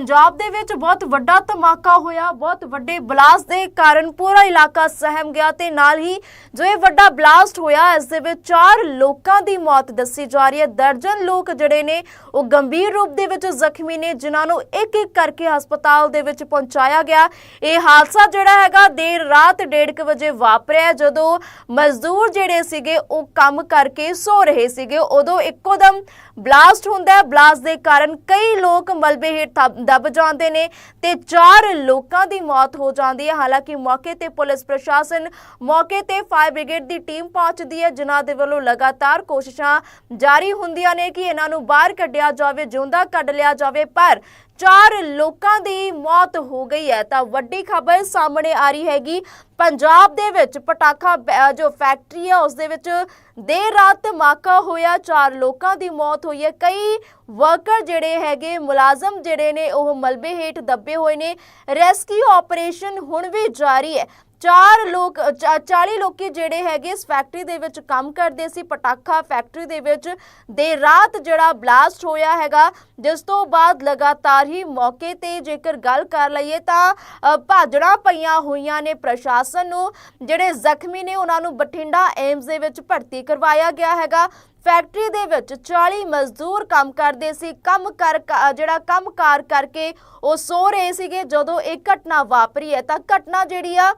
ਪੰਜਾਬ ਦੇ ਵਿੱਚ ਬਹੁਤ ਵੱਡਾ ਧਮਾਕਾ ਹੋਇਆ, ਬਹੁਤ ਵੱਡੇ ਬਲਾਸਟ ਦੇ ਕਾਰਨ ਪੂਰਾ ਇਲਾਕਾ ਸਹਿਮ ਗਿਆ ਤੇ ਨਾਲ ਹੀ ਜੋ ਇਹ ਵੱਡਾ ਬਲਾਸਟ ਹੋਇਆ, ਇਸ ਦੇ ਵਿੱਚ ਚਾਰ ਲੋਕਾਂ ਦੀ ਮੌਤ ਦੱਸੀ ਜਾ ਰਹੀ ਹੈ। ਦਰਜਨ ਲੋਕ ਜਿਹੜੇ ਨੇ, ਉਹ ਗੰਭੀਰ ਰੂਪ ਦੇ ਵਿੱਚ ਜ਼ਖਮੀ ਨੇ, ਜਿਨ੍ਹਾਂ ਨੂੰ ਇੱਕ ਇੱਕ ਕਰਕੇ ਹਸਪਤਾਲ ਦੇ ਵਿੱਚ ਪਹੁੰਚਾਇਆ ਗਿਆ। ਇਹ ਹਾਦਸਾ ਜਿਹੜਾ ਹੈਗਾ, ਦੇਰ ਰਾਤ 1:30 ਵਜੇ ਵਾਪਰਿਆ ਜਦੋਂ ਮਜ਼ਦੂਰ ਜਿਹੜੇ ਸੀਗੇ, ਉਹ ਕੰਮ ਕਰਕੇ ਸੋ ਰਹੇ ਸੀਗੇ। ਉਦੋਂ ਇੱਕੋ ਦਮ ਬਲਾਸਟ ਹੁੰਦਾ ਹੈ। ਬਲਾਸਟ ਦੇ ਕਾਰਨ ਕਈ ਲੋਕ ਮਲਬੇ ਹੇਠ ਦਬ- ਜਾਂਦੇ ਨੇ ਤੇ ਚਾਰ ਲੋਕਾਂ ਦੀ ਮੌਤ ਹੋ ਜਾਂਦੀ ਹੈ। ਹਾਲਾਂਕਿ ਮੌਕੇ ਤੇ ਪੁਲਿਸ ਪ੍ਰਸ਼ਾਸਨ, ਮੌਕੇ ਤੇ ਫਾਇਰ ਬ੍ਰਿਗੇਡ ਦੀ ਟੀਮ ਪਹੁੰਚਦੀ ਹੈ, ਜਿਨ੍ਹਾਂ ਦੇ ਵੱਲੋਂ ਲਗਾਤਾਰ ਕੋਸ਼ਿਸ਼ਾਂ ਜਾਰੀ ਹੁੰਦੀਆਂ ਨੇ ਕਿ ਇਹਨਾਂ ਨੂੰ ਬਾਹਰ ਕੱਢਿਆ ਜਾਵੇ, ਜਿਉਂਦਾ ਕੱਢ ਲਿਆ ਜਾਵੇ। ਪਰ ਚਾਰ ਲੋਕਾਂ ਦੀ ਮੌਤ ਹੋ ਗਈ ਹੈ। ਤਾਂ ਵੱਡੀ ਖਬਰ ਸਾਹਮਣੇ ਆ ਰਹੀ ਹੈਗੀ। ਪੰਜਾਬ ਦੇ ਵਿੱਚ ਪਟਾਖਾ ਜੋ ਫੈਕਟਰੀ ਹੈ, ਉਸ ਦੇ ਵਿੱਚ ਦੇਰ ਰਾਤ ਧਮਾਕਾ ਹੋਇਆ। ਚਾਰ ਲੋਕਾਂ ਦੀ ਮੌਤ ਹੋਈ ਹੈ। ਕਈ ਵਰਕਰ ਜਿਹੜੇ ਹੈਗੇ, ਮੁਲਾਜ਼ਮ ਜਿਹੜੇ ਨੇ, ਉਹ ਮਲਬੇ ਹੇਠ ਦੱਬੇ ਹੋਏ ਨੇ। ਰੈਸਕਿਊ ਆਪਰੇਸ਼ਨ ਹੁਣ ਵੀ ਜਾਰੀ ਹੈ। ਚਾਰ ਲੋਕ ਚਾ- 40 ਲੋਕੀ ਜਿਹੜੇ ਹੈਗੇ ਇਸ ਫੈਕਟਰੀ ਦੇ ਵਿੱਚ ਕੰਮ ਕਰਦੇ ਸੀ ਪਟਾਖਾ ਫੈਕਟਰੀ ਦੇ ਵਿੱਚ। ਦੇ ਰਾਤ ਜਿਹੜਾ ਬਲਾਸਟ ਹੋਇਆ ਹੈਗਾ ਜਿਸ ਤੋਂ ਬਾਅਦ ਲਗਾਤਾਰ ਹੀ ਮੌਕੇ ਤੇ ਜੇਕਰ ਗੱਲ ਕਰ ਲਈਏ ਤਾਂ ਅ, ਭਾਜੜਾਂ ਪਈਆਂ ਹੋਈਆਂ ਨੇ ਪ੍ਰਸ਼ਾਸਨ ਨੂੰ ਜਿਹੜੇ ਜ਼ਖਮੀ ਨੇ ਉਹਨਾਂ ਨੂੰ ਬਠਿੰਡਾ ਏਮਸ ਦੇ ਵਿੱਚ ਭਰਤੀ ਕਰਵਾਇਆ ਗਿਆ ਹੈਗਾ। ਫੈਕਟਰੀ ਦੇ ਵਿੱਚ 40 ਮਜ਼ਦੂਰ ਕੰਮ ਕਰਦੇ ਸੀ ਕੰਮ ਕਰ ਕ- ਜਿਹੜਾ ਕੰਮਕਾਰ ਕਰਕੇ ਉਹ ਸੋ ਰਹੇ ਸੀਗੇ। ਜਦੋਂ ਇਹ ਘਟਨਾ ਵਾਪਰੀ ਹੈ ਤਾਂ ਘਟਨਾ ਜਿਹੜੀ ਆ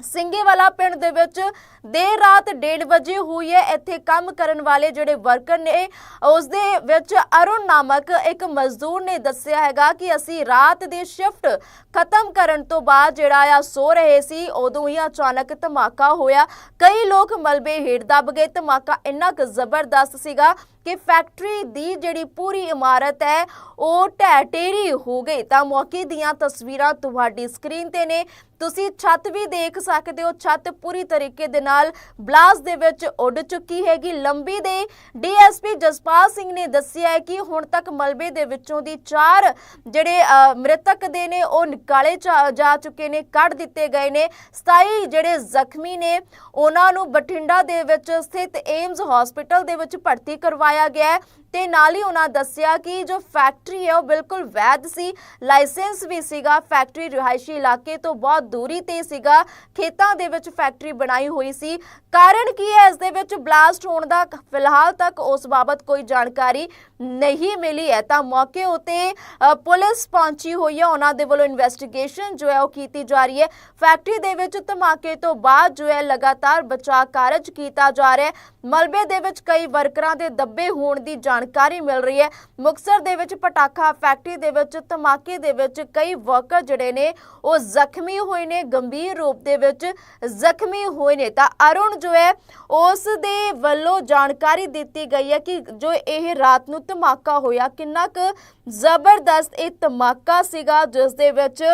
ਸਿੰਘੇਵਾਲਾ ਪਿੰਡ ਦੇ ਵਿੱਚ ਦੇਰ ਰਾਤ 1:30 ਵਜੇ ਹੋਈ ਹੈ। ਇੱਥੇ ਕੰਮ ਕਰਨ ਵਾਲੇ ਜਿਹੜੇ ਵਰਕਰ ਨੇ ਉਸ ਦੇ ਵਿੱਚ ਅਰੁਣ ਨਾਮਕ ਇੱਕ ਮਜ਼ਦੂਰ ਨੇ ਦੱਸਿਆ ਹੈਗਾ ਕਿ ਅਸੀਂ ਰਾਤ ਦੀ ਸ਼ਿਫਟ ਖਤਮ ਕਰਨ ਤੋਂ ਬਾਅਦ ਜਿਹੜਾ ਆ ਸੋ ਰਹੇ ਸੀ, ਉਦੋਂ ਹੀ ਅਚਾਨਕ ਧਮਾਕਾ ਹੋਇਆ। ਕਈ ਲੋਕ ਮਲਬੇ ਹੇਠ ਦੱਬ ਗਏ। ਧਮਾਕਾ ਇੰਨਾ ਕੁ ਜ਼ਬਰਦਸਤ ਸੀਗਾ ਕਿ ਫੈਕਟਰੀ ਦੀ ਜਿਹੜੀ ਪੂਰੀ ਇਮਾਰਤ ਹੈ, ਉਹ ਢਹਿ ਢੇਰੀ ਹੋ ਗਈ। ਤਾਂ ਮੌਕੇ ਦੀਆਂ ਤਸਵੀਰਾਂ ਤੁਹਾਡੀ ਸਕਰੀਨ ਤੇ ਨੇ। ਤੁਸੀਂ ਛੱਤ ਵੀ ਦੇਖ ਸਕਦੇ ਹੋ। ਛੱਤ ਪੂਰੀ ਤਰੀਕੇ ਦੇ ਨਾਲ ਬਲਾਸਟ ਦੇ ਵਿੱਚ ਉੱਡ ਚੁੱਕੀ ਹੈਗੀ। ਲੰਬੀ ਦੇ ਡੀਐਸਪੀ ਜਸਪਾਲ ਸਿੰਘ ਨੇ ਦੱਸਿਆ ਹੈ ਕਿ ਹੁਣ ਤੱਕ ਮਲਬੇ ਦੇ ਵਿੱਚੋਂ ਦੀ ਚਾਰ ਜਿਹੜੇ ਮ੍ਰਿਤਕ ਦੇ ਨੇ, ਉਹ ਨਿਕਾਲੇ ਜਾ- ਚੁੱਕੇ ਨੇ, ਕੱਢ ਦਿੱਤੇ ਗਏ ਨੇ। 27 ਜਿਹੜੇ ਜ਼ਖਮੀ ਨੇ, ਉਹਨਾਂ ਨੂੰ ਬਠਿੰਡਾ ਦੇ ਵਿੱਚ ਸਥਿਤ ਏਮਜ਼ ਹਸਪੀਟਲ ਦੇ ਵਿੱਚ ਭਰਤੀ ਕਰਵਾਇਆ ਗਿਆ ਹੈ। ਤੇ ਨਾਲ ਹੀ ਉਹਨਾਂ ਦੱਸਿਆ ਕਿ ਜੋ ਫੈਕਟਰੀ ਹੈ ਉਹ ਬਿਲਕੁਲ ਵੈਧ ਸੀ, ਲਾਇਸੈਂਸ ਵੀ ਸੀਗਾ, ਫੈਕਟਰੀ ਰਿਹਾਇਸ਼ੀ ਇਲਾਕੇ ਤੋਂ ਬਹੁਤ ਦੂਰੀ ਤੇ ਸੀਗਾ, ਖੇਤਾਂ ਦੇ ਵਿੱਚ ਫੈਕਟਰੀ ਬਣਾਈ ਹੋਈ ਸੀ। ਕਾਰਨ ਕੀ ਹੈ? ਇਸ ਦੇ ਵਿੱਚ ਬਲਾਸਟ ਹੋਣ ਦਾ ਫਿਲਹਾਲ ਤੱਕ ਉਸ ਬਾਬਤ ਕੋਈ ਜਾਣਕਾਰੀ ਨਹੀਂ ਮਿਲੀ ਹੈ। ਤਾਂ ਮੌਕੇ ਉਤੇ ਪੁਲਿਸ ਪਹੁੰਚੀ ਹੋਈ ਹੈ। ਉਹਨਾਂ ਦੇ ਵੱਲੋਂ ਇਨਵੈਸਟੀਗੇਸ਼ਨ ਜੋ ਹੈ ਉਹ ਕੀਤੀ ਜਾ ਰਹੀ ਹੈ। ਫੈਕਟਰੀ ਦੇ ਵਿੱਚ ਧਮਾਕੇ ਤੋਂ ਬਾਅਦ ਜੋ ਹੈ ਲਗਾਤਾਰ ਬਚਾਅ ਕਾਰਜ ਕੀਤਾ ਜਾ ਰਿਹਾ ਹੈ। ਮਲਬੇ ਦੇ ਵਿੱਚ ਕਈ ਵਰਕਰਾਂ ਦੇ ਦੱਬੇ ਹੋਣ ਦੀ ਜਾਣਕਾਰੀ ਮਿਲ ਰਹੀ ਹੈ। ਮੁਕਸਰ ਦੇ ਵਿੱਚ ਪਟਾਖਾ ਫੈਕਟਰੀ ਦੇ ਵਿੱਚ, ਧਮਾਕੇ ਦੇ ਵਿੱਚ ਕਈ ਵਰਕਰ ਜਿਹੜੇ ਨੇ, ਉਹ ਜ਼ਖਮੀ ਹੋਏ ਨੇ, ਗੰਭੀਰ ਰੂਪ ਦੇ ਵਿੱਚ ਜ਼ਖਮੀ ਹੋਏ ਨੇ। ਤਾਂ ਅਰੁਣ ਜੋ ਹੈ, ਉਸ ਦੇ ਵੱਲੋਂ ਜਾਣਕਾਰੀ ਦਿੱਤੀ ਗਈ ਹੈ ਕਿ ਜੋ ਇਹ ਰਾਤ ਨੂੰ ਧਮਾਕਾ ਹੋਇਆ, ਕਿੰਨਾ ਕੁ ਜ਼ਬਰਦਸਤ ਇਹ ਧਮਾਕਾ ਸੀਗਾ, ਜਿਸ ਦੇ ਵਿੱਚ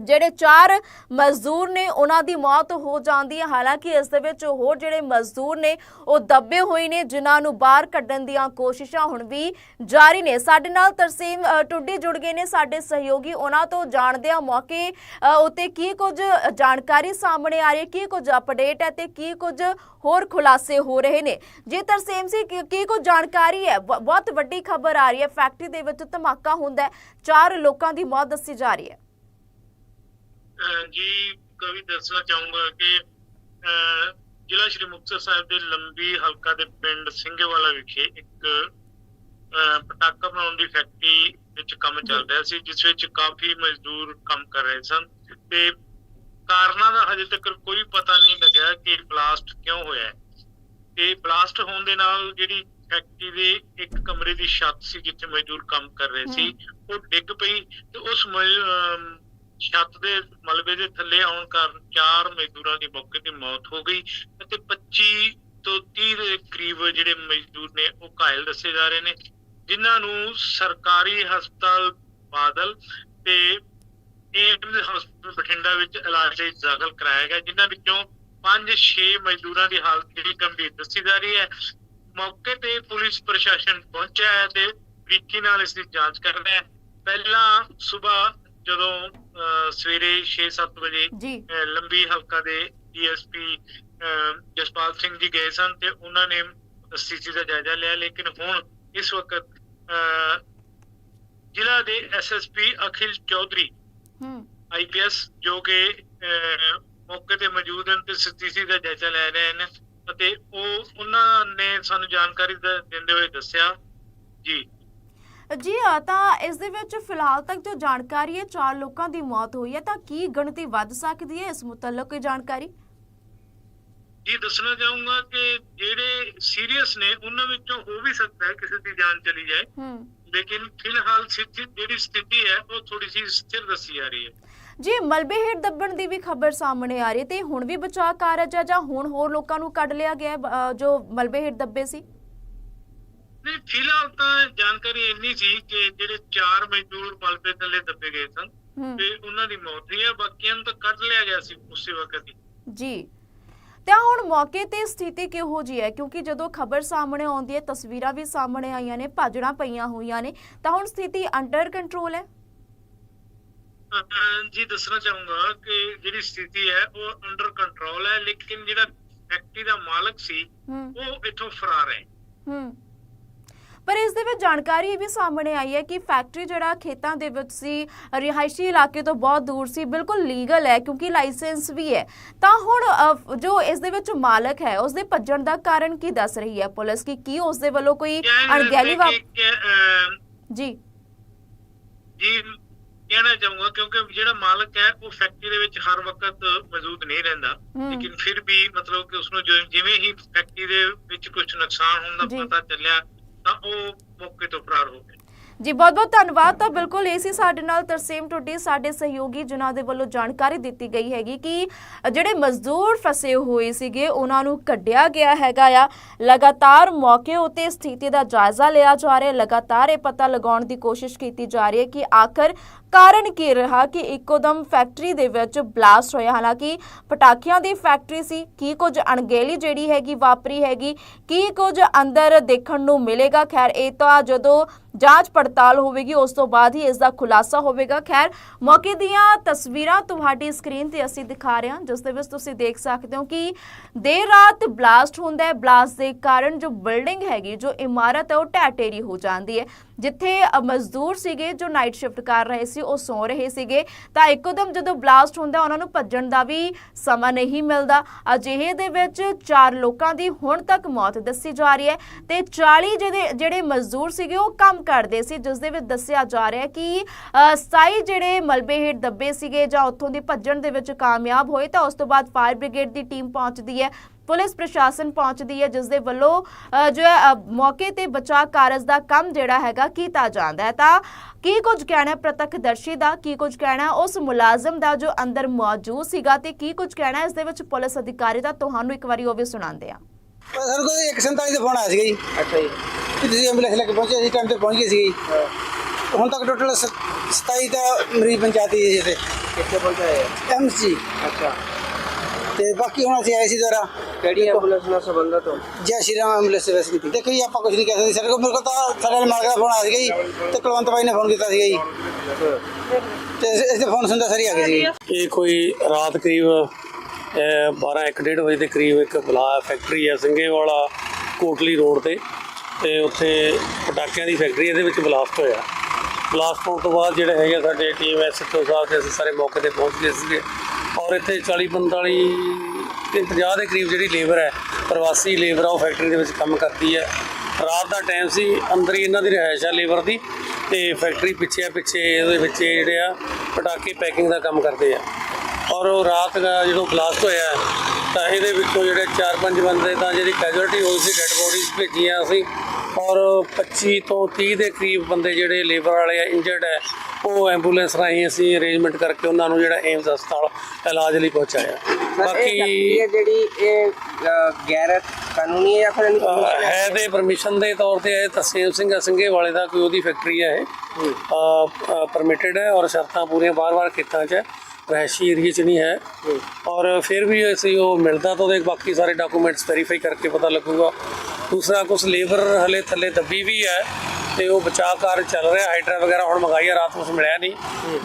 ਜਿਹੜੇ ਚਾਰ ਮਜ਼ਦੂਰ ਨੇ ਉਹਨਾਂ ਦੀ ਮੌਤ ਹੋ ਜਾਂਦੀ ਹੈ। ਹਾਲਾਂਕਿ ਇਸ ਦੇ ਵਿੱਚ ਹੋਰ ਜਿਹੜੇ ਮਜ਼ਦੂਰ ਨੇ ਉਹ ਦੱਬੇ ਹੋਏ ਨੇ ਜਿਨ੍ਹਾਂ ਨੂੰ ਬਾਹਰ ਕੱਢਣ ਦੀਆਂ ਕੋਸ਼ਿਸ਼ਾਂ ਹੁਣ ਵੀ ਜਾਰੀ ਨੇ। ਸਾਡੇ ਨਾਲ ਤਰਸੀਮ ਅ, ਟੁੱਡੀ ਜੁੜ ਗਏ ਨੇ ਸਾਡੇ ਸਹਿਯੋਗੀ। ਉਹਨਾਂ ਤੋਂ ਜਾਣਦੇ ਆ ਮੌਕੇ ਅ, ਉੱਤੇ ਕੀ ਕੁਝ ਜਾਣਕਾਰੀ ਸਾਹਮਣੇ ਆ ਰਹੀ ਹੈ ਕੀ ਕੁਝ ਅਪਡੇਟ ਹੈ ਤੇ ਕੀ ਕੁਝ ਹੋਰ ਖੁਲਾਸੇ ਹੋ ਰਹੇ ਨੇ। ਜੀ ਤਰਸੀਮ ਸੀ ਕੀ ਕੁਝ ਜਾਣਕਾਰੀ ਹੈ? ਬਹੁਤ ਵੱਡੀ ਖਬਰ ਆ ਰਹੀ ਹੈ। ਫੈਕਟਰੀ ਦੇ ਵਿੱਚ ਧਮਾਕਾ ਹੁੰਦਾ ਹੈ। ਚਾਰ ਲੋਕਾਂ ਦੀ ਮੌਤ ਦੱਸੀ ਜਾ ਰਹੀ ਹੈ। ਜੀ ਕਵੀ ਦੱਸਣਾ ਚਾਹੂੰਗਾ ਕਿ ਜ਼ਿਲ੍ਹਾ ਸ਼੍ਰੀ ਮੁਕਤਸਰ ਸਾਹਿਬ ਦੇ ਲੰਬੀ ਹਲਕਾ ਦੇ ਪਿੰਡ ਸਿੰਘੇਵਾਲਾ ਵਿਖੇ ਇੱਕ ਪਟਾਕਾ ਬਣਾਉਣ ਦੀ ਫੈਕਟਰੀ ਵਿੱਚ ਕੰਮ ਚੱਲ ਰਿਹਾ ਸੀ ਜਿਸ ਵਿੱਚ ਕਾਫੀ ਮਜ਼ਦੂਰ ਕੰਮ ਕਰ ਰਹੇ ਸਨ ਤੇ ਕਾਰਨਾਂ ਦਾ ਹਜੇ ਤੱਕ ਕੋਈ ਪਤਾ ਨਹੀਂ ਲੱਗਿਆ ਕਿ ਬਲਾਸਟ ਕਿਉਂ ਹੋਇਆ ਤੇ ਬਲਾਸਟ ਹੋਣ ਦੇ ਨਾਲ ਜਿਹੜੀ ਫੈਕਟਰੀ ਦੇ ਇੱਕ ਕਮਰੇ ਦੀ ਛੱਤ ਸੀ ਜਿੱਥੇ ਮਜ਼ਦੂਰ ਕੰਮ ਕਰ ਰਹੇ ਸੀ ਉਹ ਡਿੱਗ ਪਈ ਤੇ ਉਸ ਛੱਤ ਦੇ ਮਲਬੇ ਦੇ ਥੱਲੇ ਆਉਣ ਕਾਰਨ ਚਾਰ ਮਜ਼ਦੂਰਾਂ ਦੀ ਮੌਕੇ ਤੇ ਮੌਤ ਹੋ ਗਈ ਅਤੇ 25 ਤੋਂ 30 ਦੇ ਕਰੀਬ ਜਿਹੜੇ ਮਜ਼ਦੂਰ ਨੇ ਉਹ ਘਾਇਲ ਦੱਸੇ ਜਾ ਰਹੇ ਨੇ, ਜਿਨ੍ਹਾਂ ਨੂੰ ਸਰਕਾਰੀ ਹਸਪਤਾਲ ਬਾਦਲ ਤੇ ਏਮਜ਼ ਹਸਪਤਾਲ ਬਠਿੰਡਾ ਵਿੱਚ ਇਲਾਜ ਲਈ ਦਾਖਲ ਕਰਾਇਆ ਗਿਆ, ਜਿਨ੍ਹਾਂ ਵਿੱਚੋਂ 5-6 ਮਜ਼ਦੂਰਾਂ ਦੀ ਹਾਲਤ ਜਿਹੜੀ ਗੰਭੀਰ ਦੱਸੀ ਜਾ ਰਹੀ ਹੈ। ਮੌਕੇ ਤੇ ਪੁਲਿਸ ਪ੍ਰਸ਼ਾਸਨ ਪਹੁੰਚਿਆ ਹੈ ਤੇ ਤਰੀਕੇ ਨਾਲ ਇਸ ਦੀ ਜਾਂਚ ਕਰ ਰਿਹਾ ਹੈ। ਪਹਿਲਾਂ ਸਵੇਰ ਜਦੋਂ ਸਵੇਰੇ 6-7 ਵਜੇ ਲੰਬੀ ਹਲਕਾ ਦੇ ਡੀਐਸਪੀ ਜਸਪਾਲ ਸਿੰਘ ਜੀ ਗਏ ਸਨ ਤੇ ਉਹਨਾਂ ਨੇ ਸਥਿਤੀ ਦਾ ਜਾਇਜ਼ਾ ਲਿਆ। ਲੇਕਿਨ ਹੁਣ ਇਸ ਵਕਤ ਜ਼ਿਲ੍ਹਾ ਦੇ ਐਸਐਸਪੀ ਅਖਿਲ ਚੌਧਰੀ ਹੂੰ। ਆਈਪੀਐਸ ਜੋ ਕਿ ਮੌਕੇ ਤੇ ਮੌਜੂਦ ਹਨ ਤੇ ਸਥਿਤੀ ਦਾ ਜਾਇਜ਼ਾ ਲੈ ਰਹੇ ਹਨ ਅਤੇ ਉਹ ਉਹਨਾਂ ਨੇ ਸਾਨੂੰ ਜਾਣਕਾਰੀ ਦਿੰਦੇ ਹੋਏ ਦੱਸਿਆ। ਜੀ। ਜੀ ਆ ਤਾਂ ਇਸ ਦੇ ਵਿੱਚ ਫਿਲਹਾਲ ਤੱਕ ਜੋ ਜਾਣਕਾਰੀ ਹੈ ਚਾਰ ਲੋਕਾਂ ਦੀ ਮੌਤ ਹੋਈ ਹੈ ਤਾਂ ਕੀ ਗਿਣਤੀ ਵੱਧ ਸਕਦੀ ਹੈ ਇਸ ਮੁਤਲਕ ਕੋਈ ਜਾਣਕਾਰੀ? ਜੀ ਦੱਸਣਾ ਚਾਹੂੰਗਾ ਕਿ ਜਿਹੜੇ ਸੀਰੀਅਸ ਨੇ ਉਹਨਾਂ ਵਿੱਚੋਂ ਹੋ ਵੀ ਸਕਦਾ ਹੈ ਕਿਸੇ ਦੀ ਜਾਨ ਚਲੀ ਜਾਏ। ਹੂੰ। ਲੇਕਿਨ ਫਿਲਹਾਲ ਸਥਿਤੀ ਜਿਹੜੀ ਸਥਿਤੀ ਹੈ ਉਹ ਥੋੜੀ ਸੀ ਸਥਿਰ ਦੱਸੀ ਜਾ ਰਹੀ ਹੈ। ਜੀ ਮਲਬੇ ਹੇਠ ਦੱਬਣ ਦੀ ਵੀ ਖਬਰ ਸਾਹਮਣੇ ਆ ਰਹੀ ਤੇ ਹੁਣ ਵੀ ਬਚਾਅ ਕਾਰਜ ਹੈ ਜਾਂ ਹੁਣ ਹੋਰ ਲੋਕਾਂ ਨੂੰ ਕੱਢ ਲਿਆ ਗਿਆ ਜੋ ਮਲਬੇ ਹੇਠ ਦੱਬੇ ਸੀ? ਨਹੀਂ ਫਿਲਹਾਲ ਤਾਂ ਜਾਣਕਾਰੀ ਇੰਨੀ ਸੀ ਕਿ ਜਿਹੜੇ ਚਾਰ ਮਜ਼ਦੂਰ ਮਲਬੇ ਥੱਲੇ ਦੱਬੇ ਗਏ ਸਨ ਤੇ ਉਹਨਾਂ ਦੀ ਮੌਤ ਹੋਈ ਹੈ ਬਾਕੀਆਂ ਨੂੰ ਤਾਂ ਕੱਢ ਲਿਆ ਗਿਆ ਸੀ ਉਸੇ ਵਕਤ ਹੀ। ਜੀ। ਤਾਂ ਹੁਣ ਮੌਕੇ ਤੇ ਸਥਿਤੀ ਕਿਹੋ ਜੀ ਹੈ? ਕਿਉਂਕਿ ਜਦੋਂ ਖਬਰ ਸਾਹਮਣੇ ਆਉਂਦੀ ਹੈ ਤਸਵੀਰਾਂ ਵੀ ਸਾਹਮਣੇ ਆਈਆਂ ਨੇ ਭਾਜੜਾਂ ਪਈਆਂ ਹੋਈਆਂ ਨੇ ਤਾਂ ਹੁਣ ਸਥਿਤੀ ਅੰਡਰ ਕੰਟਰੋਲ ਹੈ? ਜੀ ਦੱਸਣਾ ਚਾਹੂੰਗਾ ਕਿ ਜਿਹੜੀ ਸਥਿਤੀ ਹੈ ਉਹ ਅੰਡਰ ਕੰਟਰੋਲ ਹੈ ਲੇਕਿਨ ਜਿਹੜਾ ਫੈਕਟਰੀ ਦਾ ਮਾਲਕ ਸੀ ਉਹ ਇੱਥੋਂ ਫਰਾਰ ਹੈ। ਹੂੰ। ਪਰ ਇਸ ਦੇ ਵਿੱਚ ਜਾਣਕਾਰੀ ਇਹ ਵੀ ਸਾਹਮਣੇ ਆਈ ਹੈ ਕਿ ਫੈਕਟਰੀ ਜਿਹੜਾ ਖੇਤਾਂ ਦੇ ਵਿੱਚ ਸੀ ਰਿਹਾਇਸ਼ੀ ਇਲਾਕੇ ਤੋਂ ਬਹੁਤ ਦੂਰ ਸੀ ਬਿਲਕੁਲ ਲੀਗਲ ਹੈ ਕਿਉਂਕਿ ਲਾਇਸੈਂਸ ਵੀ ਹੈ ਤਾਂ ਹੁਣ ਜੋ ਇਸ ਦੇ ਵਿੱਚ ਮਾਲਕ ਹੈ ਉਸ ਦੇ ਭੱਜਣ ਦਾ ਕਾਰਨ ਕੀ ਦੱਸ ਰਹੀ ਹੈ ਪੁਲਿਸ ਕੀ ਕੀ ਉਸ ਦੇ ਵੱਲੋਂ ਕੋਈ ਅਣਗਹਿਲੀ ਜੀ ਜੀ ਕਹਿਣਾ ਚਾਹੂੰਗਾ ਕਿਉਂਕਿ ਜਿਹੜਾ ਮਾਲਕ ਹੈ ਉਹ ਫੈਕਟਰੀ ਦੇ ਵਿੱਚ ਹਰ ਵਕਤ ਮੌਜੂਦ ਨਹੀਂ ਰਹਿੰਦਾ। ਲੇਕਿਨ ਫਿਰ ਵੀ ਮਤਲਬ ਕਿ ਉਸਨੂੰ ਜੋ- ਜਿਵੇਂ ਹੀ ਫੈਕਟਰੀ ਦੇ ਵਿੱਚ ਕੁਝ ਨੁਕਸਾਨ ਹੋਣ। ਦਾ ਪਤਾ ਚੱਲਿਆ ਤਾਂ ਉਹ ਮੌਕੇ ਤੋਂ ਫਰਾਰ ਹੋ ਗਿਆ ਜੀ ਬਹੁਤ ਬਹੁਤ ਧੰਨਵਾਦ। ਤਾਂ ਬਿਲਕੁਲ ਇਹ ਸਾਡੇ ਨਾਲ ਤਰਸੇਮ ਟੁੱਡੀ, ਸਾਡੇ ਸਹਿਯੋਗੀ, ਜਿਨ੍ਹਾਂ ਦੇ ਵੱਲੋਂ ਜਾਣਕਾਰੀ ਦਿੱਤੀ ਗਈ ਹੈਗੀ ਕਿ ਜਿਹੜੇ ਮਜ਼ਦੂਰ ਫਸੇ ਹੋਏ ਸੀਗੇ, ਉਹਨਾਂ ਨੂੰ ਕੱਢਿਆ ਗਿਆ ਹੈਗਾ ਆ। ਲਗਾਤਾਰ ਮੌਕੇ ਉਤੇ ਸਥਿਤੀ ਦਾ ਜਾਇਜ਼ਾ ਲਿਆ ਜਾ ਰਿਹਾ। ਲਗਾਤਾਰ ਇਹ ਪਤਾ ਲਗਾਉਣ ਦੀ ਕੋਸ਼ਿਸ਼ ਕੀਤੀ ਜਾ ਰਹੀ ਹੈ ਕਿ ਆਖਰ ਕਾਰਨ ਕੀ ਰਿਹਾ ਕਿ ਇੱਕੋਦਮ ਫੈਕਟਰੀ ਦੇ ਵਿੱਚ ਬਲਾਸਟ ਹੋਇਆ? ਹਾਲਾਂਕਿ ਪਟਾਕਿਆਂ ਦੀ ਫੈਕਟਰੀ ਸੀ, ਕੀ ਕੁਝ ਅਣਗਹਿਲੀ ਜਿਹੜੀ ਹੈਗੀ ਵਾਪਰੀ ਹੈਗੀ? ਕੀ ਕੁਝ ਅੰਦਰ ਦੇਖਣ ਨੂੰ ਮਿਲੇਗਾ? ਖੈਰ, ਇਹ ਤਾਂ ਜਦੋਂ ਜਾਂਚ ਪੜਤਾਲ ਹੋਵੇਗੀ, ਉਸ ਤੋਂ ਬਾਅਦ ਹੀ ਇਸ ਦਾ ਖੁਲਾਸਾ ਹੋਵੇਗਾ। ਖੈਰ, ਮੌਕੇ ਦੀਆਂ ਤਸਵੀਰਾਂ ਤੁਹਾਡੀ ਸਕਰੀਨ ਤੇ ਅਸੀਂ ਦਿਖਾ ਰਹੇ ਹਾਂ, ਜਿਸ ਦੇ ਵਿੱਚ ਤੁਸੀਂ ਦੇਖ ਸਕਦੇ ਹੋ ਕਿ ਦੇਰ ਰਾਤ ਬਲਾਸਟ ਹੁੰਦਾ ਹੈ। ਬਲਾਸਟ ਦੇ ਕਾਰਨ ਜੋ ਬਿਲਡਿੰਗ ਹੈਗੀ, ਜੋ ਇਮਾਰਤ ਹੈ, ਉਹ ਢਹਿ ਢੇਰੀ ਹੋ ਜਾਂਦੀ ਹੈ। ਜਿੱਥੇ ਮਜ਼ਦੂਰ ਸੀਗੇ ਜੋ ਨਾਈਟ ਸ਼ਿਫਟ ਕਰ ਰਹੇ ਸੀ ਉਹ ਸੌ ਰਹੇ ਸੀਗੇ। ਤਾਂ ਇੱਕੋਦਮ ਜਦੋਂ ਬਲਾਸਟ ਹੁੰਦਾ ਉਹਨਾਂ ਨੂੰ ਭੱਜਣ ਦਾ ਵੀ ਸਮਾਂ ਨਹੀਂ ਮਿਲਦਾ। ਅਜਿਹੇ ਦੇ ਵਿੱਚ ਚਾਰ ਲੋਕਾਂ ਦੀ ਹੁਣ ਤੱਕ ਮੌਤ ਦੱਸੀ ਜਾ ਰਹੀ ਹੈ ਤੇ 40 ਜਿਹੜੇ ਜਿਹੜੇ ਮਜ਼ਦੂਰ ਸੀਗੇ ਉਹ ਕੰਮ ਕਰਦੇ ਸੀ ਜਿਸ ਦੇ ਵਿੱਚ ਦੱਸਿਆ ਜਾ ਰਿਹਾ ਕਿ ਅ, 27 ਜਿਹੜੇ ਮਲਬੇ ਹੇਠ ਦੱਬੇ ਸੀਗੇ ਜਾਂ ਉੱਥੋਂ ਦੀ ਭੱਜਣ ਦੇ ਵਿੱਚ ਕਾਮਯਾਬ ਹੋਏ ਤਾਂ ਉਸ ਤੋਂ ਬਾਅਦ ਫਾਇਰ ਬ੍ਰਿਗੇਡ ਦੀ ਟੀਮ ਪਹੁੰਚਦੀ ਹੈ। ਪੁਲਿਸ ਪ੍ਰਸ਼ਾਸਨ ਪਹੁੰਚਦੀ ਹੈ ਜਿਸ ਦੇ ਵੱਲੋਂ ਜੋ ਹੈ ਮੌਕੇ ਤੇ ਬਚਾਅ ਕਾਰਜ ਦਾ ਕੰਮ ਜਿਹੜਾ ਹੈਗਾ ਕੀਤਾ ਜਾਂਦਾ ਹੈ। ਤਾਂ ਕੀ ਕੁਝ ਕਹਿਣਾ ਪ੍ਰਤੱਖਦਰਸ਼ੀ ਦਾ ਕੀ ਕੁਝ ਕਹਿਣਾ ਉਸ ਮੁਲਾਜ਼ਮ ਦਾ ਜੋ ਅੰਦਰ ਮੌਜੂਦ ਸੀਗਾ ਤੇ ਕੀ ਕੁਝ ਕਹਿਣਾ ਇਸ ਦੇ ਵਿੱਚ ਪੁਲਿਸ ਅਧਿਕਾਰੀ ਦਾ ਤੁਹਾਨੂੰ ਇੱਕ ਵਾਰੀ ਉਹ ਵੀ ਸੁਣਾਉਂਦੇ ਆ ਸਰ ਕੋਈ 147 ਦਾ ਫੋਨ ਆਇਆ ਸੀਗਾ ਜੀ। ਅੱਛਾ ਜੀ। ਤੁਸੀਂ ਐਂਬੂਲੈਂਸ ਲੈ ਕੇ ਪਹੁੰਚੇ ਸੀ ਟਾਈਮ ਤੇ ਪਹੁੰਚ ਗਏ ਸੀ ਜੀ। ਹੁਣ ਤੱਕ ਟੋਟਲ 27 ਦਾ ਮਰੀਜ਼ ਪੰਚਾਇਤੀ ਜੀ ਤੇ ਕਿੱਥੇ ਪਹੁੰਚਾਏ ਆ? ਐਮਸੀ। ਅੱਛਾ। ਤੇ ਬਾਕੀ ਹੁਣ ਅਸੀਂ ਆਏ ਸੀ ਦੁਆਰਾ। ਕਿਹੜੀ ਐਂਬੂਲੈਂਸ ਨਾਲ ਸੰਬੰਧਤ ਹੋ? ਜੈ ਸ਼੍ਰੀ ਰਾਮ ਐਂਬੂਲੈਂਸ ਸਰਵਿਸ ਕੀਤੀ। ਦੇਖੋ ਜੀ ਆਪਾਂ ਕੁਝ ਨਹੀਂ ਕਹਿ ਸਕਦੇ। ਸਾਡੇ ਕੋਲ ਮੇਰੇ ਕੋਲ ਤਾਂ ਸਾਡੇ ਮਾਲਕ ਦਾ ਫੋਨ ਆਇਆ ਸੀਗਾ ਜੀ ਤੇ ਕੁਲਵੰਤ ਭਾਈ ਨੇ ਫੋਨ ਕੀਤਾ ਸੀਗਾ ਜੀ। ਤੇ ਇਸ ਦੇ ਫੋਨ ਸੁਣਦਾ ਸਰ ਆ ਗਏ ਸੀ। ਇਹ ਕੋਈ ਰਾਤ ਕਰੀਬ 12 ਇੱਕ ਡੇਢ ਵਜੇ ਦੇ ਕਰੀਬ ਇੱਕ ਬਲਾ ਫੈਕਟਰੀ ਹੈ ਸਿੰਘੇ ਵਾਲਾ ਕੋਟਲੀ ਰੋਡ ਤੇ। ਤੇ ਉੱਥੇ ਪਟਾਕਿਆਂ ਦੀ ਫੈਕਟਰੀ ਇਹਦੇ ਵਿੱਚ ਬਲਾਸਟ ਹੋਇਆ। ਬਲਾਸਟ ਹੋਣ ਤੋਂ ਬਾਅਦ ਜਿਹੜੇ ਹੈਗੇ ਸਾਡੇ ਟੀਮ ਐਸਐਚਓ ਸਾਹਿਬ ਤੇ ਅਸੀਂ ਸਾਰੇ ਮੌਕੇ ਤੇ ਪਹੁੰਚ ਗਏ ਸੀਗੇ। ਔਰ ਇੱਥੇ 40 45 ਤੇ 50 ਦੇ ਕਰੀਬ ਜਿਹੜੀ ਲੇਬਰ ਹੈ, ਪ੍ਰਵਾਸੀ ਲੇਬਰ ਆ, ਉਹ ਫੈਕਟਰੀ ਦੇ ਵਿੱਚ ਕੰਮ ਕਰਦੀ ਹੈ। ਰਾਤ ਦਾ ਟਾਈਮ ਸੀ, ਅੰਦਰ ਹੀ ਇਹਨਾਂ ਦੀ ਰਿਹਾਇਸ਼ ਆ ਲੇਬਰ ਦੀ ਤੇ ਫੈਕਟਰੀ ਪਿੱਛੇ ਆ, ਪਿੱਛੇ ਇਹਦੇ ਵਿੱਚ ਜਿਹੜੇ ਆ, ਪਟਾਕੇ ਪੈਕਿੰਗ ਦਾ ਕੰਮ ਕਰਦੇ ਆ। ਔਰ ਉਹ ਰਾਤ ਦਾ ਜਦੋਂ ਬਲਾਸਟ ਹੋਇਆ ਤਾਂ ਇਹਦੇ ਵਿੱਚੋਂ ਜਿਹੜੇ 4-5 ਬੰਦੇ ਤਾਂ ਜਿਹੜੀ ਕੈਜੁਅਲਟੀ ਹੋਈ ਸੀ ਡੈੱਡ ਬੋਡੀਜ਼ ਭੇਜੀਆਂ ਅਸੀਂ। ਔਰ 25 ਤੋਂ 30 ਦੇ ਕਰੀਬ ਬੰਦੇ ਜਿਹੜੇ ਲੇਬਰ ਵਾਲੇ ਆ ਇੰਜਰਡ ਹੈ ਉਹ ਐਂਬੂਲੈਂਸ ਰਾਹੀਂ ਅਸੀਂ ਅਰੇਂਜਮੈਂਟ ਕਰਕੇ ਉਹਨਾਂ ਨੂੰ ਜਿਹੜਾ ਏਮਸ ਹਸਪਤਾਲ ਇਲਾਜ ਲਈ ਪਹੁੰਚਾਇਆ। ਇਹ ਬਾਕੀ ਫੈਕਟਰੀ ਹੈ ਜਿਹੜੀ ਇਹ ਗੈਰ ਕਾਨੂੰਨੀ ਹੈ ਜਾਂ ਫਿਰ ਹੈ ਤੇ ਪਰਮਿਸ਼ਨ ਦੇ ਤੌਰ ਤੇ ਇਹ ਤਰਸੇਮ ਸਿੰਘ ਸਿੰਘੇ ਵਾਲੇ ਦਾ ਕੋਈ ਉਹਦੀ ਫੈਕਟਰੀ ਹੈ ਇਹ। ਪਰਮਿਟਡ ਹੈ ਔਰ ਸ਼ਰਤਾਂ ਪੂਰੀਆਂ ਬਾਰ-ਬਾਰ ਖੇਤਾਂ 'ਚ ਹੈ। ਰਹਿਸ਼ੀ ਏਰੀਏ 'ਚ ਨਹੀਂ ਹੈ। ਔਰ ਫਿਰ ਵੀ ਅਸੀਂ ਉਹ ਮਿਲਦਾ ਤਾਂ ਉਹਦੇ ਬਾਕੀ ਸਾਰੇ ਡਾਕੂਮੈਂਟਸ ਵੈਰੀਫਾਈ ਕਰਕੇ ਪਤਾ ਲੱਗੂਗਾ। ਦੂਸਰਾ ਕੁਝ ਲੇਬਰ ਹਲੇ ਥੱਲੇ ਦੱਬੀ ਵੀ ਹੈ। ਤੇ ਉਹ ਬਚਾਅ ਕਾਰਜ ਚੱਲ ਰਿਹਾ ਹਾਈਡਰਾ ਵਗੈਰਾ ਹੁਣ ਮੰਗਾਈ ਹੈ ਰਾਤ ਨੂੰ ਕੁਛ ਮਿਲਿਆ ਨਹੀਂ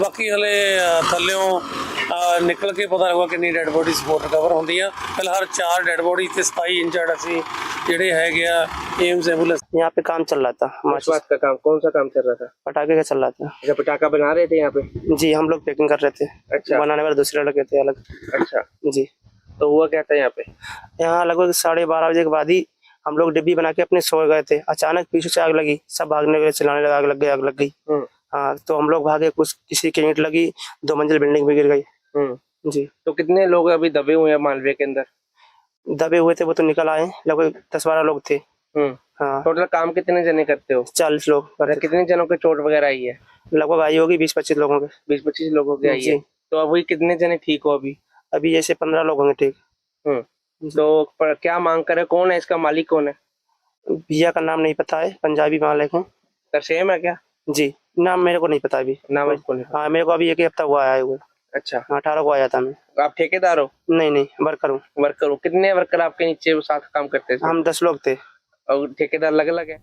ਬਾਕੀ ਹਲੇ ਅਹ, ਥੱਲਿਓਂ ਅਹ ਨਿਕਲ ਕੇ ਪਤਾ ਲੱਗੂਗਾ ਕਿੰਨੀ ਡੈੱਡ ਬੋਡੀ ਸਪੋਰਟ ਰਿਕਵਰ ਹੁੰਦੀਆਂ ਫਿਲਹਾਲ ਚਾਰ ਡੈੱਡ ਬੋਡੀ ਤੇ 27 ਇੰਜਰਡ ਅਸੀਂ ਜਿਹੜੇ ਹੈਗੇ ਆ ਏਮਸ ਐਂਬੂਲੈਂਸ यहाँ पे काम चल रहा था किस माचिस बात का काम कौन सा काम चल रहा था पटाखे का चल रहा था अच्छा पटाखा बना रहे थे यहाँ पे जी हम लोग पैकिंग कर रहे थे अच्छा बनाने वाले दूसरे लड़के थे अलग अच्छा जी तो हुआ क्या था यहाँ पे यहाँ लगभग साढ़े बारह बजे के बाद ही हम लोग डिब्बी बना के अपने सो गए थे। अचानक पीछे से आग लगी सब भागने गए चिल्लाने लगा आग लग गई आग लग गई। हम्म। हाँ तो हम लोग भागे कुछ किसी की ईंट लगी दो मंजिल बिल्डिंग भी गिर गई। हम्म। जी। तो कितने लोग अभी दबे हुए हैं मालवे के अंदर? दबे हुए थे वो तो निकल आए लगभग दस बारह लोग थे। हम्म। हाँ। टोटल काम कितने जने करते हो? चालीस लोग कितने जनों के चोट वगैरह आई है? लगभग आई होगी बीस पच्चीस लोगों के। बीस पच्चीस लोगों की आई है। तो अभी कितने जने ठीक हो अभी? अभी जैसे पंद्रह लोग होंगे ठीक। हम्म। तो क्या मांग करे कौन है इसका मालिक कौन है? भैया का नाम नहीं पता है पंजाबी मालिक हूँ। तरसेम है क्या? जी नाम मेरे को नहीं पता अभी। नाम इसको नहीं हाँ मेरे को अभी एक ही हफ़्ता हुआ आया हुआ। अच्छा। अठारह को आया था मैं। आप ठेकेदार हो? नहीं नहीं वर्कर हूँ। वर्कर हूँ। कितने वर्कर आपके नीचे साथ काम करते थे? हम दस लोग थे। और ठेकेदार अलग अलग है?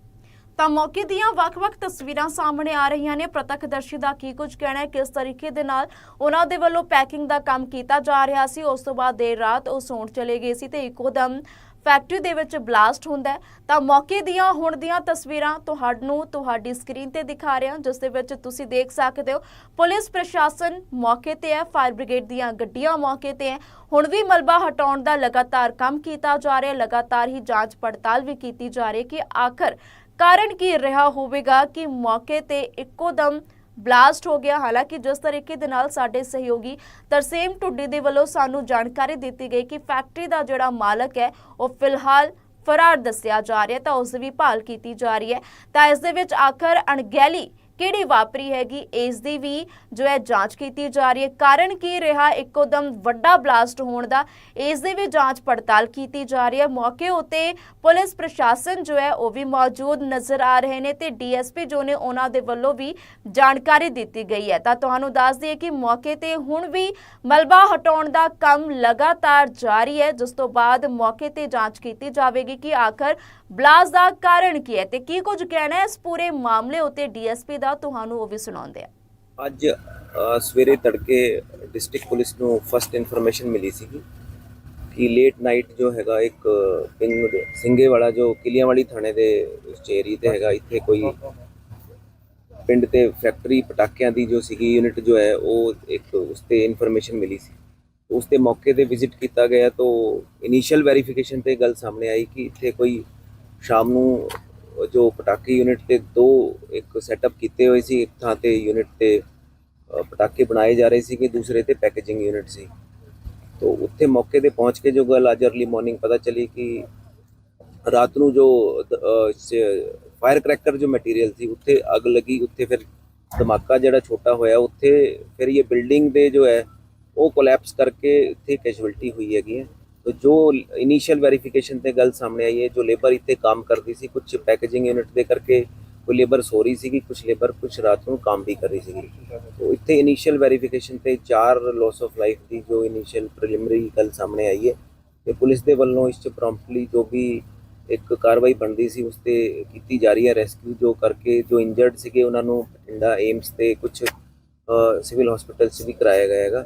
ਤਾਂ ਮੌਕੇ ਦੀਆਂ ਵੱਖ-ਵੱਖ ਤਸਵੀਰਾਂ ਸਾਹਮਣੇ ਆ ਰਹੀਆਂ ਨੇ। ਪ੍ਰਤੱਖਦਰਸ਼ੀ ਦਾ ਕੀ ਕੁਝ ਕਹਿਣਾ ਹੈ? ਕਿਸ ਤਰੀਕੇ ਦੇ ਨਾਲ ਉਹਨਾਂ ਦੇ ਵੱਲੋਂ ਪੈਕਿੰਗ ਦਾ ਕੰਮ ਕੀਤਾ ਜਾ ਰਿਹਾ ਸੀ? ਉਸ ਤੋਂ ਬਾਅਦ ਦੇਰ ਰਾਤ ਉਹ ਸੌਣ ਚਲੇ ਗਏ ਸੀ ਤੇ ਇੱਕੋਦਮ ਫੈਕਟਰੀ ਦੇ ਵਿੱਚ ਬਲਾਸਟ ਹੁੰਦਾ ਤਾਂ ਮੌਕੇ ਦੀਆਂ ਹੁਣ ਦੀਆਂ ਤਸਵੀਰਾਂ ਤੁਹਾਨੂੰ ਤੁਹਾਡੀ ਸਕਰੀਨ ਤੇ ਦਿਖਾ ਰਿਹਾ ਜਿਸ ਦੇ ਵਿੱਚ ਤੁਸੀਂ ਦੇਖ ਸਕਦੇ ਹੋ, ਪੁਲਿਸ ਪ੍ਰਸ਼ਾਸਨ ਮੌਕੇ ਤੇ ਹੈ ਫਾਇਰ ਬ੍ਰਿਗੇਡ ਦੀਆਂ ਗੱਡੀਆਂ ਮੌਕੇ ਤੇ ਹੈ। ਹੁਣ ਵੀ ਮਲਬਾ ਹਟਾਉਣ ਦਾ ਲਗਾਤਾਰ ਕੰਮ ਕੀਤਾ ਜਾ ਰਿਹਾ ਲਗਾਤਾਰ ਹੀ ਜਾਂਚ ਪੜਤਾਲ ਵੀ ਕੀਤੀ ਜਾ ਰਹੀ ਹੈ ਕਿ ਆਖਰ ਕਾਰਨ ਕੀ ਰਿਹਾ ਹੋਵੇਗਾ ਕਿ ਮੌਕੇ ਤੇ ਇੱਕੋ ਦਮ ਬਲਾਸਟ ਹੋ ਗਿਆ। ਹਾਲਾਂਕਿ ਜਿਸ ਤਰੀਕੇ ਦੇ ਨਾਲ ਸਾਡੇ ਸਹਿਯੋਗੀ ਤਰਸੇਮ ਟੁੱਡੀ ਦੇ ਵੱਲੋਂ ਸਾਨੂੰ ਜਾਣਕਾਰੀ ਦਿੱਤੀ ਗਈ ਕਿ ਫੈਕਟਰੀ ਦਾ ਜਿਹੜਾ ਮਾਲਕ ਹੈ, ਉਹ ਫਿਲਹਾਲ ਫਰਾਰ ਦੱਸਿਆ ਜਾ ਰਿਹਾ ਤਾਂ ਉਸ ਦੀ ਵੀ ਭਾਲ ਕੀਤੀ ਜਾ ਰਹੀ ਹੈ। ਤਾਂ ਇਸ ਦੇ ਵਿੱਚ ਆਖਰ ਅਣਗਹਿਲੀ ਕਿਹੜੀ ਵਾਪਰੀ ਹੈਗੀ ਇਸ ਦੀ ਵੀ ਜੋ ਹੈ ਜਾਂਚ ਕੀਤੀ ਜਾ ਰਹੀ ਹੈ। ਕਾਰਨ ਕੀ ਰਿਹਾ? ਇੱਕੋ ਵੱਡਾ ਬਲਾਸਟ ਹੋਣ ਦਾ ਇਸ ਦੀ ਵੀ ਜਾਂਚ ਪੜਤਾਲ ਕੀਤੀ ਜਾ ਰਹੀ ਹੈ। ਮੌਕੇ ਉਤੇ ਪੁਲਿਸ ਪ੍ਰਸ਼ਾਸਨ ਜੋ ਹੈ, ਉਹ ਵੀ ਮੌਜੂਦ ਨਜ਼ਰ ਆ ਰਹੇ ਨੇ ਤੇ ਡੀਐਸਪੀ ਜੋ ਨੇ, ਉਹਨਾਂ ਦੇ ਵੱਲੋਂ ਵੀ ਜਾਣਕਾਰੀ ਦਿੱਤੀ ਗਈ ਹੈ। ਤਾਂ ਤੁਹਾਨੂੰ ਦੱਸ ਦਈਏ ਕਿ ਮੌਕੇ ਤੇ ਹੁਣ ਵੀ ਮਲਬਾ ਹਟਾਉਣ ਦਾ ਕੰਮ ਲਗਾਤਾਰ ਜਾਰੀ ਹੈ, ਜਿਸ ਤੋਂ ਬਾਅਦ ਮੌਕੇ ਤੇ ਜਾਂਚ ਕੀਤੀ ਜਾਵੇਗੀ ਕਿ ਆਖਰ ਬਲਾਸਟ ਦਾ ਕਾਰਨ ਕੀ ਹੈ ਤੇ ਕੀ ਕੁਝ ਕਹਿਣਾ ਹੈ? ਇਸ ਪੂਰੇ ਮਾਮਲੇ ਉਤੇ ਡੀਐਸਪੀ ਦਾ ਤੁਹਾਨੂੰ ਉਹ ਵੀ ਸੁਣਾਉਂਦੇ ਆ। ਅੱਜ ਸਵੇਰੇ ਤੜਕੇ ਡਿਸਟ੍ਰਿਕਟ ਪੁਲਿਸ ਨੂੰ ਫਸਟ ਇਨਫੋਰਮੇਸ਼ਨ ਮਿਲੀ ਸੀਗੀ ਕਿ ਲੇਟ ਨਾਈਟ ਜੋ ਹੈਗਾ ਇੱਕ ਪਿੰਡ ਸਿੰਘੇ ਵਾਲਾ ਜੋ ਕਿਲੀਆਂਵਾਲੀ ਥਾਣੇ ਦੇ ਉਸ ਏਰੀਏ ਤੇ ਹੈਗਾ, ਇੱਥੇ ਕੋਈ ਪਿੰਡ ਤੇ ਫੈਕਟਰੀ ਪਟਾਕਿਆਂ ਦੀ ਜੋ ਸੀਗੀ ਯੂਨਿਟ ਜੋ ਹੈ, ਉਹ ਇੱਕ ਉਸ ਤੇ ਇਨਫੋਰਮੇਸ਼ਨ ਮਿਲੀ ਸੀ। ਉਸ ਤੇ ਮੌਕੇ ਤੇ ਵਿਜ਼ਿਟ ਕੀਤਾ ਗਿਆ ਤਾਂ ਇਨੀਸ਼ੀਅਲ ਵੈਰੀਫਿਕੇਸ਼ਨ ਤੇ ਗੱਲ ਸਾਹਮਣੇ ਆਈ ਕਿ ਇੱਥੇ ਕੋਈ ਸ਼ਾਮ ਨੂੰ ਜੋ ਪਟਾਕੇ ਯੂਨਿਟ ਤੇ ਦੋ ਇੱਕ ਸੈਟਅਪ ਕੀਤੇ ਹੋਏ ਸੀ, ਇੱਕ ਥਾਂ ਤੇ ਯੂਨਿਟ ਤੇ ਪਟਾਕੇ ਬਣਾਏ ਜਾ ਰਹੇ ਸੀ ਕਿ ਦੂਸਰੇ ਤੇ ਪੈਕੇਜਿੰਗ ਯੂਨਿਟ ਸੀ। ਤੋਂ ਉੱਥੇ ਮੌਕੇ ਤੇ ਪਹੁੰਚ ਕੇ ਜੋ ਗੱਲ ਅੱਜ ਅਰਲੀ ਮਾਰਨਿੰਗ ਪਤਾ ਚੱਲੀ ਕਿ ਰਾਤ ਨੂੰ ਜੋ ਫਾਇਰ ਕਰੈਕਰ ਜੋ ਮਟੀਰੀਅਲ ਸੀ, ਉੱਥੇ ਅੱਗ ਲੱਗੀ, ਉੱਥੇ ਫਿਰ ਧਮਾਕਾ ਜਿਹੜਾ ਛੋਟਾ ਹੋਇਆ, ਉੱਥੇ ਫਿਰ ਇਹ ਬਿਲਡਿੰਗ ਦੇ ਜੋ ਹੈ, ਉਹ ਕੋਲੈਪਸ ਕਰਕੇ ਇੱਥੇ ਕੈਜੁਅਲਟੀ ਹੋਈ ਹੈਗੀ ਹੈ। तो जो इनिशियल वेरिफिकेशन ਤੇ ਗੱਲ ਸਾਹਮਣੇ ਆਈ ਹੈ ਜੋ ਲੇਬਰ ਇੱਥੇ ਕੰਮ ਕਰਦੀ ਸੀ ਕੁਝ ਪੈਕੇਜਿੰਗ ਯੂਨਿਟ ਦੇ ਕਰਕੇ ਕੋਈ ਲੇਬਰ ਸੋ ਰਹੀ ਸੀਗੀ ਕੁਝ ਲੇਬਰ ਕੁਝ ਰਾਤ ਨੂੰ ਕੰਮ ਵੀ ਕਰ ਰਹੀ ਸੀਗੀ तो ਇੱਥੇ ਇਨੀਸ਼ੀਅਲ ਵੈਰੀਫਿਕੇਸ਼ਨ ਤੇ ਚਾਰ ਲਾਸ ਆਫ ਲਾਈਫ ਦੀ ਜੋ ਇਨੀਸ਼ੀਅਲ ਪ੍ਰੀਲਿਮਿਨਰੀ ਗੱਲ ਸਾਹਮਣੇ ਆਈ ਹੈ ਤੇ ਪੁਲਿਸ ਦੇ ਵੱਲੋਂ ਇਸ ਚ ਪ੍ਰੋਮਪਟਲੀ ਜੋ ਵੀ ਇੱਕ ਕਾਰਵਾਈ ਬਣਦੀ ਸੀ ਉਸ ਤੇ ਕੀਤੀ ਜਾ ਰਹੀ ਹੈ ਰੈਸਕਿਊ ਜੋ ਕਰਕੇ ਜੋ ਇੰਜਰਡ ਸੀਗੇ ਉਹਨਾਂ ਨੂੰ ਬਠਿੰਡਾ ਏਮਸ ਤੇ ਕੁਝ ਸਿਵਲ ਹਸਪੀਟਲ 'ਚ ਵੀ ਕਰਾਇਆ ਗਿਆ ਹੈਗਾ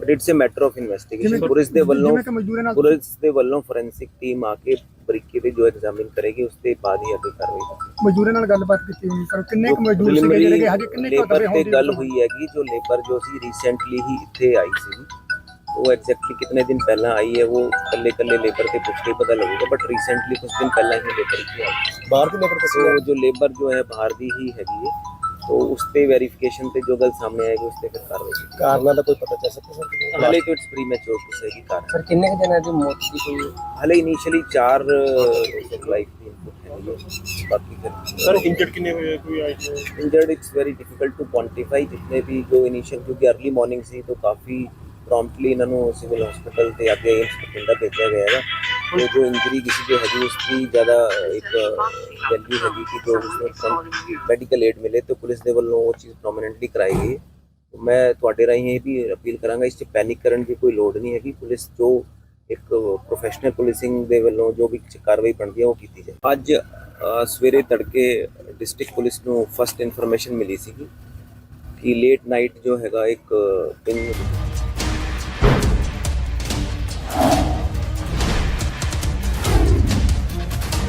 But it's a matter of investigation police ਦੇ ਵੱਲੋਂ ਜਿਵੇਂ ਕਿ ਮਜ਼ਦੂਰਾਂ ਨਾਲ ਪੁਲਿਸ ਦੇ ਵੱਲੋਂ ਫੋਰੈਂਸਿਕ ਟੀਮ ਆ ਕੇ ਬਰੀਕੀ ਦੇ ਜੋ ਐਗਜ਼ਾਮਿਨ ਕਰੇਗੀ ਉਸ ਤੇ ਬਾਅਦ ਹੀ ਅੱਗੇ ਕਾਰਵਾਈ ਹੋਵੇਗੀ ਮਜ਼ਦੂਰਾਂ ਨਾਲ ਗੱਲਬਾਤ ਕੀਤੀ ਹੋਈ ਸਰ ਕਿੰਨੇ ਕੁ ਮਜ਼ਦੂਰ ਸੀਗੇ ਜਿਹੜੇ ਕਿ ਹਜੇ ਕਿੰਨੇ ਕੁ ਲੇਬਰ ਦਬੇ ਤੇ ਹੋਣਗੇ ਗੱਲ ਹੋਈ ਹੈਗੀ ਜੋ ਲੇਬਰ ਜੋ ਸੀ ਰੀਸੈਂਟਲੀ ਹੀ ਇੱਥੇ ਆਈ ਸੀ ਉਹ ਐਗਜ਼ੈਕਟਲੀ ਕਿਤਨੇ ਦਿਨ ਪਹਿਲਾਂ ਆਈ ਹੈ ਉਹ ਕੱਲੇ ਕੱਲੇ ਲੇਬਰ ਤੇ ਪੁੱਛ ਕੇ ਪਤਾ ਲੱਗੇਗਾ ਬਟ ਰੀਸੈਂਟਲੀ ਕੁਝ ਦਿਨ ਪਹਿਲਾਂ ਹੀ ਲੇਬਰ ਇੱਥੇ ਆਈ ਬਾਹਰ ਦੀ ਲੇਬਰ ਸੋ ਜੋ ਲੇਬਰ ਜੋ ਹੈ ਬਾਹਰ ਦੀ ਹੀ ਹੈਗੀ ਹੈ तो उस पे वेरिफिकेशन पे जो गल सामने आएगी उस पे फिर कार्रवाई की ਕਾਰਨਾਂ ਦਾ ਕੋਈ ਪਤਾ ਚੱਲ ਸਕਦਾ ਸਰ हाले तो इट्स प्री मैच्योर टू से की कारण सर किन्ने के जने दी मौत की कोई हाले इनिशियली चार लाइफ की इनपुट है बाकी फिर ਸਰ ਇੰਜਰਡ ਕਿੰਨੇ ਹੋਏ ਕੋਈ ਆਏ injured it's very difficult to quantify जितने भी जो इनिशियल क्योंकि अर्ली मॉर्निंग से तो काफ़ी प्रॉम्प्टली ਇਹਨਾਂ ਨੂੰ ਸਿਵਲ ਹਸਪੀਟਲ ਤੇ ਅੱਗੇ ਏਮਸ ਬਠਿੰਡਾ ਭੇਜਿਆ ਗਿਆ ਹੈਗਾ तो जो इंजरी किसी को हैगी उसकी ज़्यादा एक वैल्यू हैगी कि जो उसमें ਮੈਡੀਕਲ ਏਡ ਮਿਲੇ ਤੇ ਪੁਲਿਸ ਦੇ ਵੱਲੋਂ ਉਹ ਚੀਜ਼ ਪ੍ਰੋਮਿਨੈਂਟਲੀ ਕਰਾਈ ਗਈ ਹੈ। ਮੈਂ ਤੁਹਾਡੇ ਰਾਹੀਂ ਇਹ ਵੀ ਅਪੀਲ ਕਰਾਂਗਾ ਇਸ 'ਚ ਪੈਨਿਕ ਕਰਨ ਦੀ ਕੋਈ ਲੋੜ ਨਹੀਂ ਹੈਗੀ ਪੁਲਿਸ ਜੋ ਇੱਕ ਪ੍ਰੋਫੈਸ਼ਨਲ ਪੁਲਿਸਿੰਗ ਦੇ ਵੱਲੋਂ ਜੋ ਵੀ ਕਾਰਵਾਈ ਬਣਦੀ ਹੈ ਉਹ ਕੀਤੀ ਜਾਏ ਅੱਜ ਅ, ਸਵੇਰੇ ਤੜਕੇ ਡਿਸਟ੍ਰਿਕਟ ਪੁਲਿਸ ਨੂੰ ਫਸਟ ਇਨਫੋਰਮੇਸ਼ਨ ਮਿਲੀ ਸੀਗੀ ਕਿ ਲੇਟ ਨਾਈਟ ਜੋ ਹੈਗਾ ਇੱਕ ਪਿੰਗ